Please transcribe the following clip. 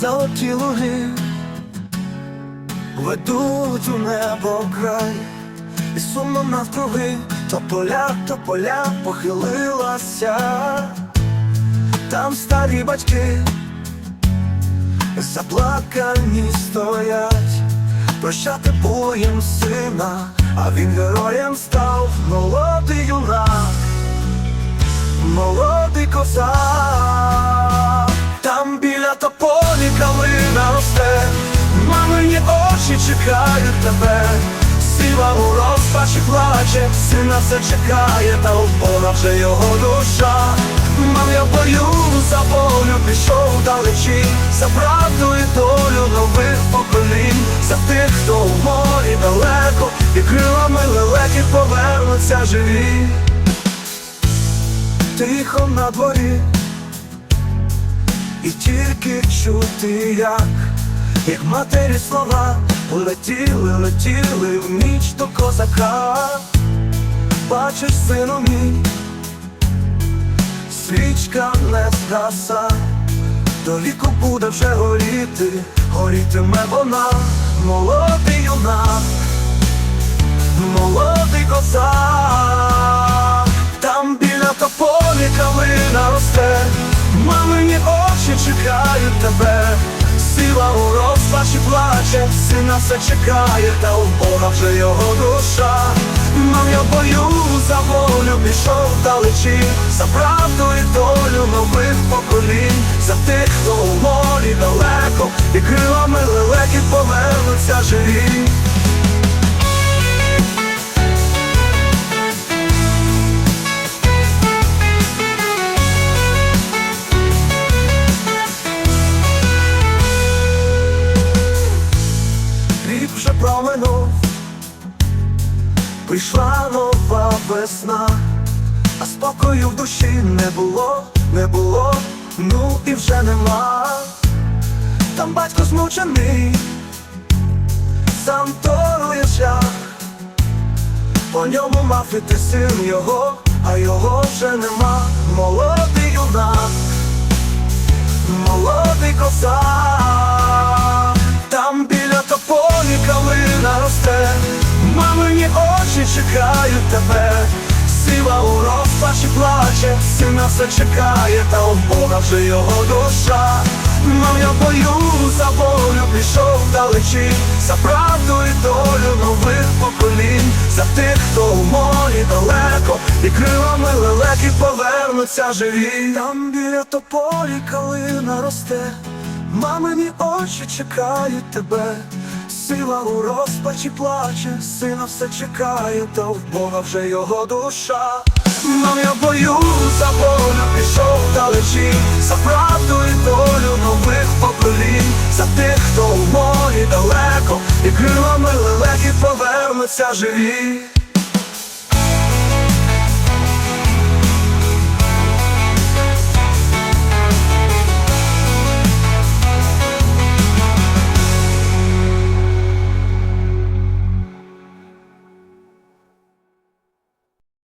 Золоті луги ведуть у небо край, і сумно навкруги, то поля, то поля похилилася, там старі батьки заплакані стоять, прощати було їм сина, а він героєм став. Молодий юнак, молодий козак, очі тебе, сила у розпачі плаче, сина все чекає, та упора вже його душа. Мам, я бою за волю пішов далечі, за правду і долю нових поколінь, за тих, хто у морі далеко, і крилами лелеки повернуться живі. Тихо на дворі, і тільки чути, як, як матері слова летіли, летіли в ніч до козака. Бачиш, сину мій, свічка не згаса, до віку буде вже горіти, горітиме вона, молодий юнак, молодий козак, там біля тополі калина росте, мамині очі чекають тебе, сила у розпачі плаче, сина все чекає, та у Бога вже його душа. Мав я бою за волю пішов далечі, за правду і долю нових поколінь, за тих, вже прийшла нова весна, а спокою в душі не було, не було, ну і вже нема. Там батько змучений, сам торує шлях, по ньому мав іти син його, а його вже нема, молодий юнак молодий козак, чекають тебе, сила у розпачі плаче, сина все чекає, та у Бога вже його душа. Мам, я бою за волю пішов далечі, за правду і долю нових поколінь, за тих, хто у морі далеко, і крилами лелеки повернуться живі. Там біля тополі калина росте, мамині очі чекають тебе. Сила у розпачі плаче, сина все чекає, та в Бога вже його душа. Нам я бою за волю пішов далечі, за правду і долю нових поколінь, за тих, хто у морі далеко, і крилами лелеки повернуться живі.